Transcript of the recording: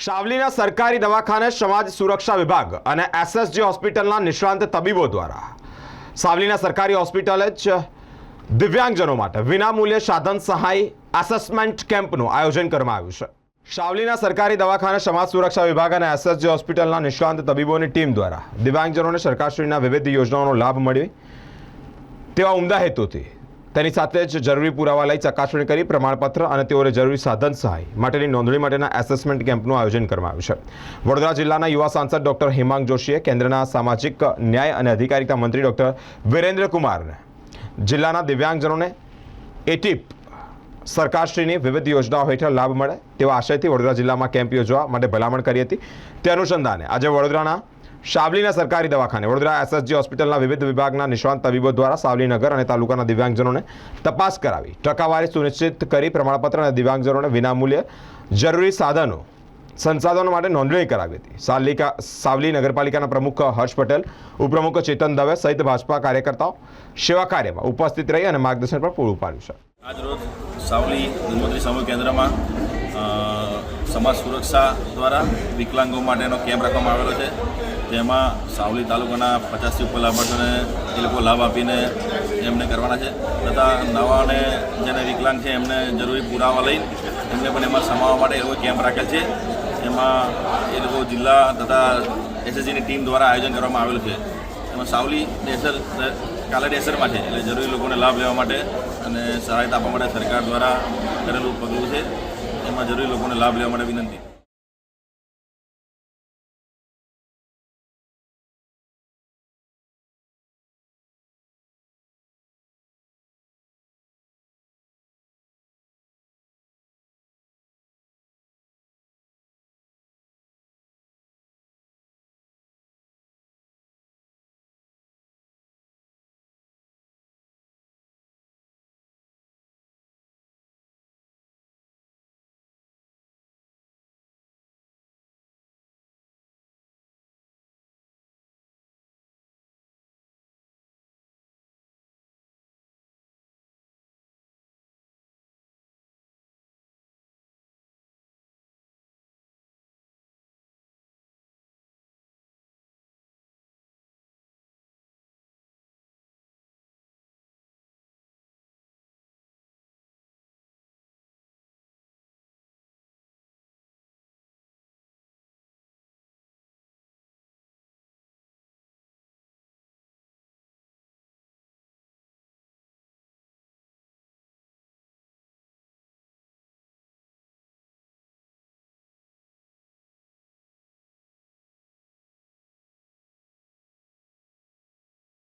શાવલીના સરકારી દવાખાને સમાજ સુરક્ષા વિભાગ અને એસએસજી હોસ્પિટલના નિષ્ણાંત તબીબો દ્વારા. સાવલીના સરકારી હોસ્પિટલે જ દિવ્યાંગજનો માટે વિનામૂલ્યે સાધન સહાય એસેસમેન્ટ કેમ્પનું આયોજન કરવામાં આવ્યું છે. શાવલીના સરકારી દવાખાને સમાજ સુરક્ષા વિભાગ અને એસએસજી હોસ્પિટલના નિષ્ણાંત તબીબોની ટીમ દ્વારા દિવ્યાંગજનોને સરકારશ્રીના વિવિધ યોજનાઓનો લાભ મળે તેવા ઉમદા હેતુથી તેની સાથે જ જરૂરી પુરાવા લઈ ચકાસણી કરી પ્રમાણપત્ર અને તેઓને જરૂરી સાધન સહાય માટેની નોંધણી માટેના એસેસમેન્ટ કેમ્પનું આયોજન કરવામાં આવ્યું છે. વડોદરા જિલ્લાના યુવા સાંસદ ડોક્ટર હેમાંગ જોશીએ કેન્દ્રના સામાજિક, ન્યાય અને અધિકારિતા મંત્રી ડોક્ટર વિરેન્દ્ર કુમારને જિલ્લાના દિવ્યાંગજનોને એટીપ સરકારશ્રીની વિવિધ યોજનાઓ હેઠળ લાભ મળે તેવા આશયથી વડોદરા જિલ્લામાં કેમ્પ યોજવા માટે ભલામણ કરી હતી. તે અનુસંધાને આજે વડોદરાના શાવલીના સરકારી દવાખાને. વડોદરા એસએસજી હોસ્પિટલના વિવિધ વિભાગના નિષ્ણાંત તબીબો દ્વારા સાવલીનગર અને તાલુકાના દિવ્યાંગજનોને તપાસ કરાવી. ટકાવારી સુનિશ્ચિત કરી પ્રમાણપત્ર અને દિવ્યાંગજનોને વિનામૂલ્યે જરૂરી સાધનો સંસાધનો માટે નોંધણી કરાવી હતી. સાવલિકા સાવલી નગરપાલિકાના પ્રમુખ હર્ષ પટેલ, ઉપપ્રમુખ ચેતન દવે સહિત ભાજપા કાર્યકર્તાઓ સેવા કાર્યમાં ઉપસ્થિત રહી અને માર્ગદર્શન પણ પૂરું પાડ્યું છે. આજરોજ સાવલી ધન્વંતરી સમૂહ કેન્દ્રમાં સમાજ સુરક્ષા દ્વારા વિકલાંગો માટેનો કેમ્પ રાખવામાં આવેલો છે. તેમાં સાવલી તાલુકાના પચાસથી ઉપર લાભાર્થીઓને એ લોકો લાભ આપીને એમને કરવાના છે. તથા નવા અને જેને વિકલાંગ છે એમને જરૂરી પુરાવા લઈ એમને પણ એમાં સમાવવા માટે એ લોકો કેમ્પ રાખેલ છે. એમાં એ લોકો જિલ્લા તથા એસએસજીની ટીમ દ્વારા આયોજન કરવામાં આવેલું છે. એમાં સાવલી ડેસર, કાલે ડેસરમાં છે, એટલે જરૂરી લોકોને લાભ લેવા માટે અને સહાયતા આપવા માટે સરકાર દ્વારા કરેલું પગલું છે. એમાં જરૂરી લોકોને લાભ લેવા માટે વિનંતી.